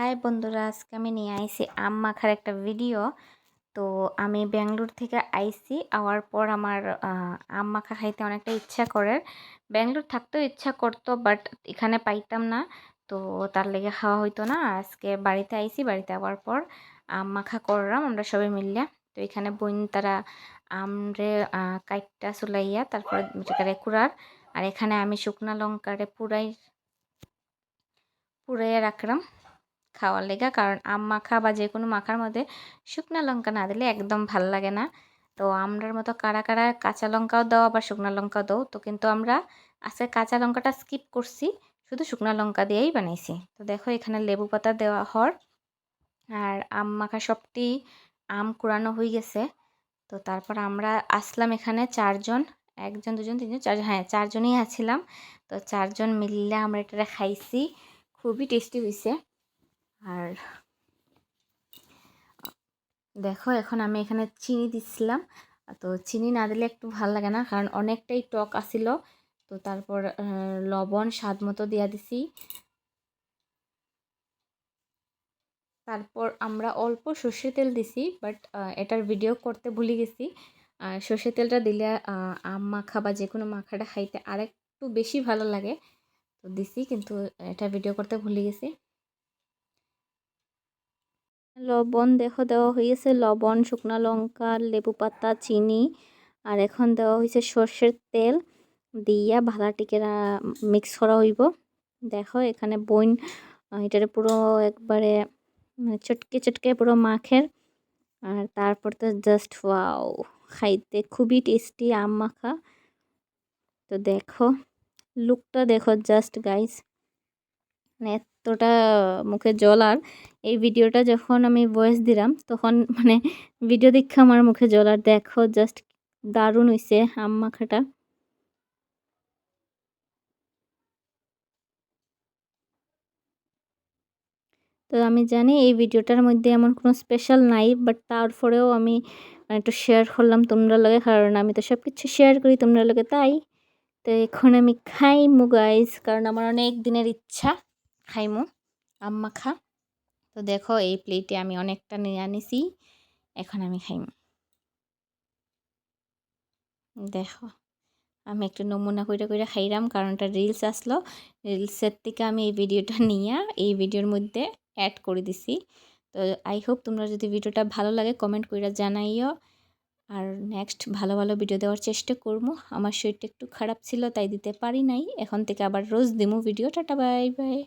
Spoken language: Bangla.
হাই বন্ধুরা, আজকে আমি নিয়ে আইছি আম মাখার একটা ভিডিও তো আমি ব্যাঙ্গালোর থেকে আইছি, আওয়ার পর আমার আম মাখা খাইতে অনেকটা ইচ্ছা করে। ব্যাঙ্গালোর থাকতেও ইচ্ছা করতো বাট এখানে পাইতাম না। তো তার লেগে খাওয়া হইতো না। আজকে বাড়িতে আইছি, বাড়িতে আওয়ার পর আম মাখা করলাম আমরা সবাই মিললে। তো এখানে বইন তারা আমরে কাইটটা চুলাইয়া, তারপরে কুড়ার। আর এখানে আমি শুকনা লঙ্কারে পুরাই, পুরাইয়া রাখলাম। খাওয়ার লেগা। কারণ আম মাখা বা যে কোনো মাখার মধ্যে শুকনা লঙ্কা না দিলে একদম ভালো লাগে না। তো আমরার মতো কারা কারা কাঁচা লঙ্কাও দাও আবার শুকনা লঙ্কাও দাও, তো কিন্তু আমরা আজকে কাঁচা লঙ্কাটা স্কিপ করছি, শুধু শুকনা লঙ্কা দিয়েই বানাইছি। তো দেখো এখানে লেবু পাতা দেওয়া হর, আর আম মাখা সবটি আম কুড়ানো হয়ে গেছে। তো তারপর আমরা আসলাম এখানে চারজন, একজন, দুজন, তিনজন, চারজন হ্যাঁ চারজনই আছিলাম। তো চারজন মিললে আমরা এটা খাইছি, খুবই টেস্টি হয়েছে আর, দেখো এখন আমি এখানে চিনি দিচ্ছিলাম তো চিনি না দিলে একটু ভালো লাগে না, কারণ অনেকটাই টক আসিল তো তারপর লবণ স্বাদ মতো দিয়া দিছি। তারপর আমরা অল্প সর্ষে তেল দিছি বাট এটার ভিডিও করতে ভুলে গেছি। সর্ষে তেলটা দিলে আম মাখা বা যে কোনো মাখাটা খাইতে আরেকটু বেশি ভালো লাগে। তো দিছি, কিন্তু এটা ভিডিও করতে ভুলে গেছি। লবণ দেখো, দেওয়া হয়েছে লবণ, শুকনো লঙ্কা, লেবু পাতা, চিনি, আর এখন দেওয়া হয়েছে সর্ষের তেল দিয়া ভালাটিকে মিক্স করা হইব। দেখো এখানে বইন এটারে পুরো একবারে মানে চটকে চটকে পুরো মাখের। আর তারপর তো জাস্ট ওয়াও খাইতে খুবই টেস্টি আম মাখা। তো দেখো লুকটা দেখো জাস্ট গাইস মানে এতটা মুখে জল আর এই ভিডিওটা যখন আমি ভয়েস দিলাম, তখন মানে ভিডিও দেখে আমার মুখে জল আর দেখো জাস্ট দারুণ হইছে আম মাখাটা। তো আমি জানি এই ভিডিওটার মধ্যে এমন কোনো স্পেশাল নাই বাট তারপরেও আমি একটু শেয়ার করলাম তোমরা লগে, কারণ আমি তো সব কিছু শেয়ার করি তোমরা লগে, তাই। তো এখন আমি খাইমু গাইজ কারণ আমার অনেক দিনের ইচ্ছা। খাইমু আম মাখা তো দেখো, এই প্লেটে আমি অনেকটা নিয়ে আনিছি, এখন আমি খাইমু। দেখো, আমি একটু নমুনা করে করে খাইলাম কারণ এটা রিলস আসলো। রিলসের থেকে আমি এই ভিডিওটা নিয়ে, এই ভিডিওর মধ্যে অ্যাড করে দিছি। তো আই হোপ তোমরা যদি ভিডিওটা ভালো লাগে কমেন্ট করে জানাইও। আর নেক্সট ভালো ভালো ভিডিও দেওয়ার চেষ্টা করব আমার শরীরটা একটু খারাপ ছিল, তাই দিতে পারি নাই। এখন থেকে আবার রোজ দিমু ভিডিও টাটা বাই বাই